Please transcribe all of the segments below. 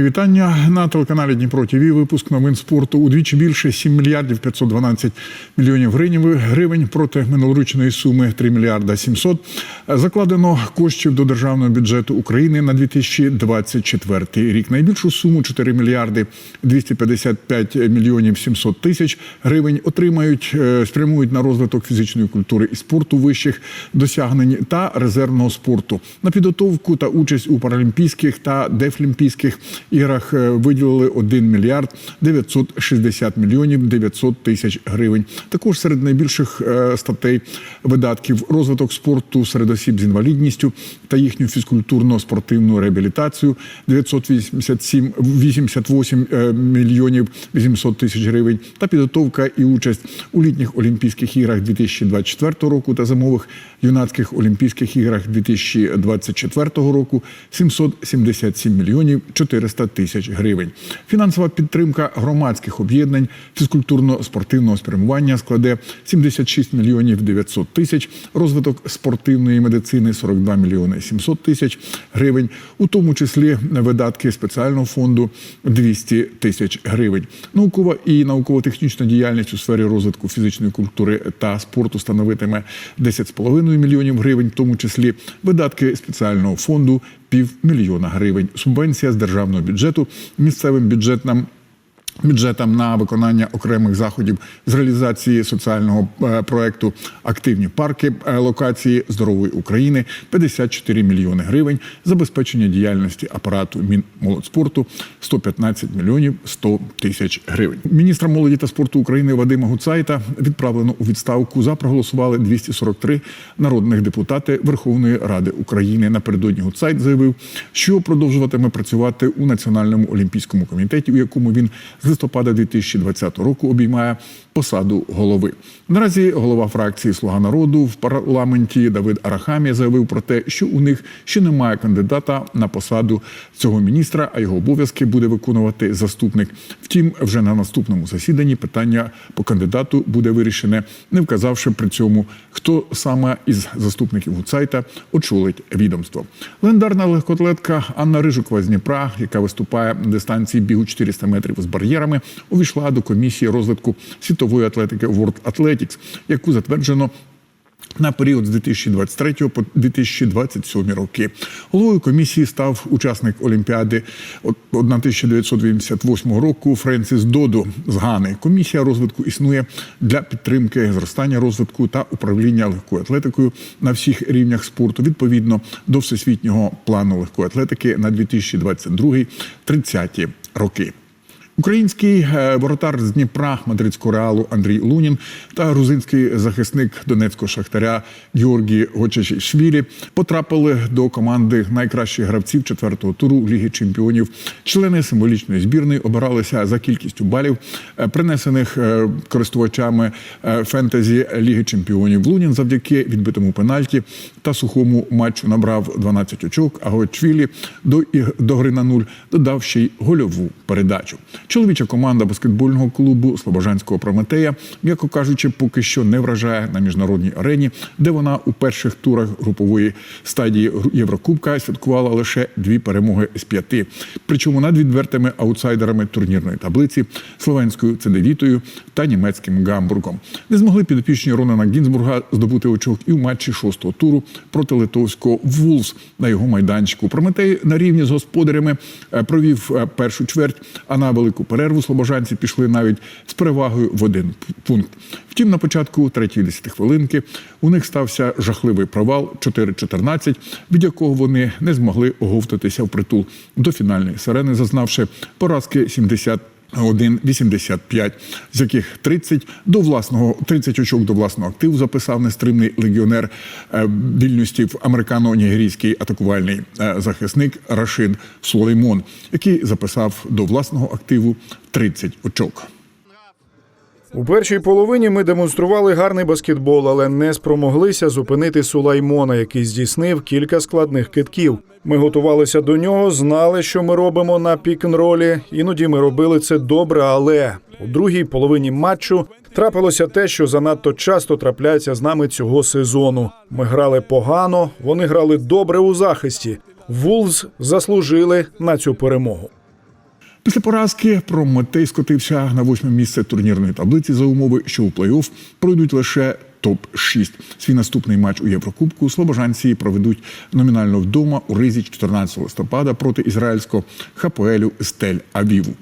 Мої вітання на телеканалі Дніпро ТВ. Випуск новин спорту удвічі більше 7 мільярдів 512 мільйонів гривень проти минулорічної суми 3 мільярда 700. Закладено коштів до державного бюджету України на 2024 рік. Найбільшу суму 4 мільярди 255 мільйонів 700 тисяч гривень отримають е, спрямують на розвиток фізичної культури і спорту вищих досягнень та резервного спорту на підготовку та участь у паралімпійських та дефлімпійських іграх е, виділили 1 мільярд 960 мільйонів 900 тисяч гривень. Також серед найбільших е, статей видатків розвиток спорту серед осіб з інвалідністю та їхню фізкультурно-спортивну реабілітацію. 987 88 е, мільйонів 800 тисяч гривень. Та підготовка і участь у літніх Олімпійських іграх 2024 року та зимових юнацьких Олімпійських іграх 2024 року. 777 мільйонів 400 тисяч гривень. Фінансова підтримка громадських об'єднань фізкультурно-спортивного спрямування складе 76 мільйонів 900 тисяч, розвиток спортивної медицини 42 мільйони 700 тисяч гривень, у тому числі видатки спеціального фонду 200 тисяч гривень. Наукова і науково-технічна діяльність у сфері розвитку фізичної культури та спорту становитиме 10,5 мільйонів гривень, в тому числі видатки спеціального фонду півмільйона гривень. Субвенція з державного бюджету місцевим бюджетам. Бюджетам на виконання окремих заходів з реалізації соціального е, проекту Активні парки е, локації здорової України 54 мільйони гривень, забезпечення діяльності апарату Мінмолодспорту 115 мільйонів 100 тисяч гривень. Міністра молоді та спорту України Вадима Гуцайта відправлено у відставку. За проголосували 243 народних депутати Верховної Ради України. Напередодні Гуцайт заявив, що продовжуватиме працювати у Національному олімпійському комітеті, у якому він з листопада 2020 року обіймає посаду голови. Наразі голова фракції Слуга народу в парламенті Давид Арахамія заявив про те, що у них ще немає кандидата на посаду цього міністра, а його обов'язки буде виконувати заступник. Втім, вже на наступному засіданні питання по кандидату буде вирішене, не вказавши при цьому, хто саме із заступників Гуцайта очолить відомство. Легендарна легкоатлетка Анна Рижукова з Дніпра, яка виступає на дистанції бігу 400 метрів з бар'єрами, увійшла до комісії розвитку світової атлетики World Athletics, яку затверджено. На період з 2023 по 2027 роки головою комісії став учасник Олімпіади 1988 року Френсіс Доду з Гани. Комісія розвитку існує для підтримки зростання розвитку та управління легкою атлетикою на всіх рівнях спорту відповідно до всесвітнього плану легкої атлетики на 2022-30 роки. Український е, воротар з Дніпра мадридського реалу Андрій Лунін та грузинський захисник донецького шахтаря Георгій Гочачішвілі потрапили до команди найкращих гравців четвертого туру Ліги Чемпіонів. Члени символічної збірної обиралися за кількістю балів, е, принесених е, користувачами фентезі Ліги Чемпіонів. Лунін завдяки відбитому пенальті та сухому матчу набрав 12 очок. А Гочвілі до гри на нуль додав ще й гольову передачу. Чоловіча команда баскетбольного клубу Слобожанського Прометея, м'яко кажучи, поки що не вражає на міжнародній арені, де вона у перших турах групової стадії Єврокубка святкувала лише дві перемоги з п'яти. Причому над відвертими аутсайдерами турнірної таблиці словенською цедевітою та німецьким гамбургом. Не змогли підопічні Ронана Гінзбурга здобути очок і в матчі шостого туру проти литовського Вулс на його майданчику. Прометей на рівні з господарями е, провів е, першу чверть, а на велику перерву слобожанці пішли навіть з перевагою в один пункт. Втім, на початку третьої десятихвилинки у них стався жахливий провал 4-14, від якого вони не змогли оговтатися в притул до фінальної сирени, зазнавши поразки 70 1,85, з яких 30 до власного 30 очок до власного активу записав нестримний легіонер е, вільності американо-нігерійський атакувальний е, захисник Рашид Сулеймон, який записав до власного активу 30 очок. У першій половині ми демонстрували гарний баскетбол, але не спромоглися зупинити Сулаймона, який здійснив кілька складних китків. Ми готувалися до нього, знали, що ми робимо на пік-н-ролі. Іноді ми робили це добре, але у другій половині матчу трапилося те, що занадто часто трапляється з нами цього сезону. Ми грали погано, вони грали добре у захисті. Вулз заслужили на цю перемогу. Після поразки Прометей скотився на восьме місце турнірної таблиці за умови, що у плей-офф пройдуть лише топ-6. Свій наступний матч у Єврокубку слобожанці проведуть номінально вдома у Ризі 14 листопада проти ізраїльського Хапоелю Стель Авіву.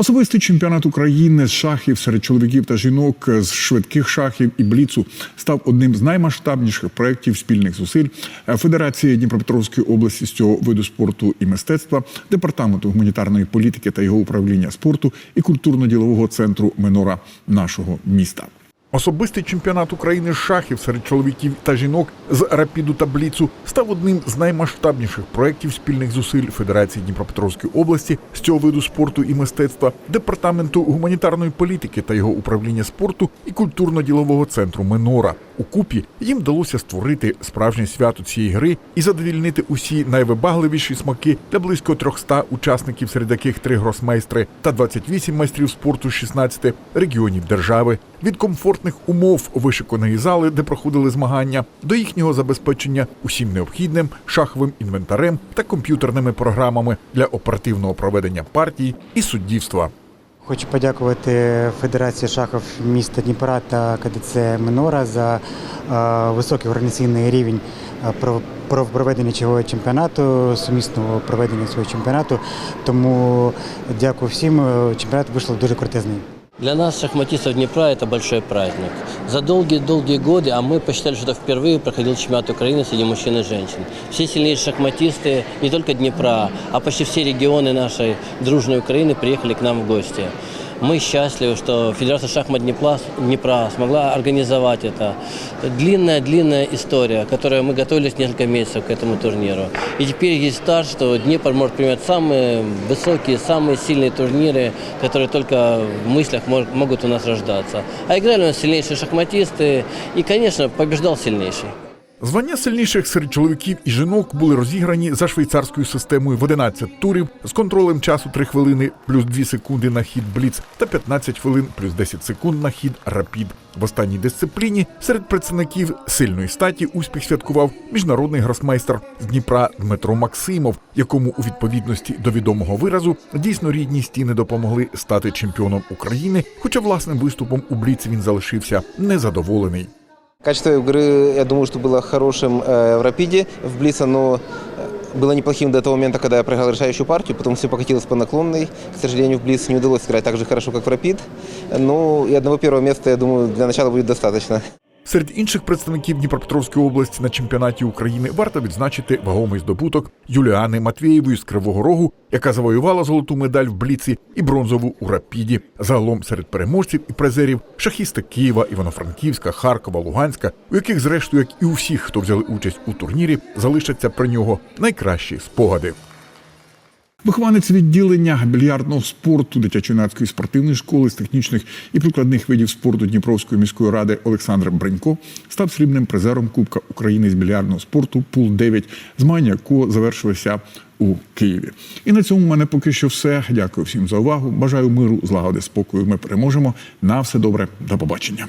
Особистий чемпіонат України з шахів серед чоловіків та жінок з швидких шахів і бліцу став одним з наймасштабніших проєктів спільних зусиль Федерації Дніпропетровської області з цього виду спорту і мистецтва, департаменту гуманітарної політики та його управління спорту і культурно-ділового центру Минора нашого міста. Особистий чемпіонат України з шахів серед чоловіків та жінок з рапіду та бліцу став одним з наймасштабніших проєктів спільних зусиль Федерації Дніпропетровської області з цього виду спорту і мистецтва, департаменту гуманітарної політики та його управління спорту і культурно-ділового центру Минора. У купі їм вдалося створити справжнє свято цієї гри і задовільнити усі найвибагливіші смаки для близько 300 учасників, серед яких три гросмейстри та 28 майстрів спорту з 16 регіонів держави. Від комфортних умов вишиканої зали, де проходили змагання, до їхнього забезпечення усім необхідним шаховим інвентарем та комп'ютерними програмами для оперативного проведення партій і суддівства. Хочу подякувати Федерації шахів міста Дніпра та КДЦ Минора за е, високий організаційний рівень е, про, про проведення цього чемпіонату, сумісного проведення цього чемпіонату. Тому дякую всім. Е, Чемпіонат вийшов дуже крутизний. Для нас, шахматистов Днепра, это большой праздник. За долгие-долгие годы, а мы посчитали, что это впервые проходил чемпионат Украины среди мужчин и женщин. Все сильнейшие шахматисты не только Днепра, а почти все регионы нашей дружной Украины приехали к нам в гости. Мы счастливы, что Федерация шахмат Днепра, Днепра смогла организовать это. Длинная-длинная история, которую мы готовились несколько месяцев к этому турниру. И теперь есть старт, что Днепр может принимать самые высокие, самые сильные турниры, которые только в мыслях мож- могут у нас рождаться. А играли у нас сильнейшие шахматисты, и, конечно, побеждал сильнейший. Звання сильніших серед чоловіків і жінок були розіграні за швейцарською системою в 11 турів з контролем часу 3 хвилини плюс 2 секунди на хід бліц та 15 хвилин плюс 10 секунд на хід рапід. В останній дисципліні серед представників сильної статі успіх святкував міжнародний гросмейстер з Дніпра Дмитро Максимов, якому у відповідності до відомого виразу дійсно рідні стіни допомогли стати чемпіоном України. Хоча власним виступом у бліц він залишився незадоволений. Качество игры, я думаю, что было хорошим э, в Рапиде, в Блице, но э, было неплохим до того момента, когда я проиграл решающую партию, потом все покатилось по наклонной. К сожалению, в Блиц не удалось сыграть так же хорошо, как в Рапид. Ну, и одного первого места, я думаю, для начала будет достаточно. Серед інших представників Дніпропетровської області на чемпіонаті України варто відзначити вагомий здобуток Юліани Матвєєвої з Кривого Рогу, яка завоювала золоту медаль в Бліці і бронзову у Рапіді. Загалом серед переможців і призерів шахісти Києва, Івано-Франківська, Харкова, Луганська, у яких, зрештою, як і у всіх, хто взяли участь у турнірі, залишаться про нього найкращі спогади. Вихованець відділення більярдного спорту дитячо-юнацької спортивної школи з технічних і прикладних видів спорту Дніпровської міської ради Олександр Бренько став срібним призером Кубка України з більярдного спорту Пул 9 змагання якого завершилися у Києві. І на цьому в мене поки що все. Дякую всім за увагу. Бажаю миру, злагоди, спокою. Ми переможемо. На все добре. До побачення.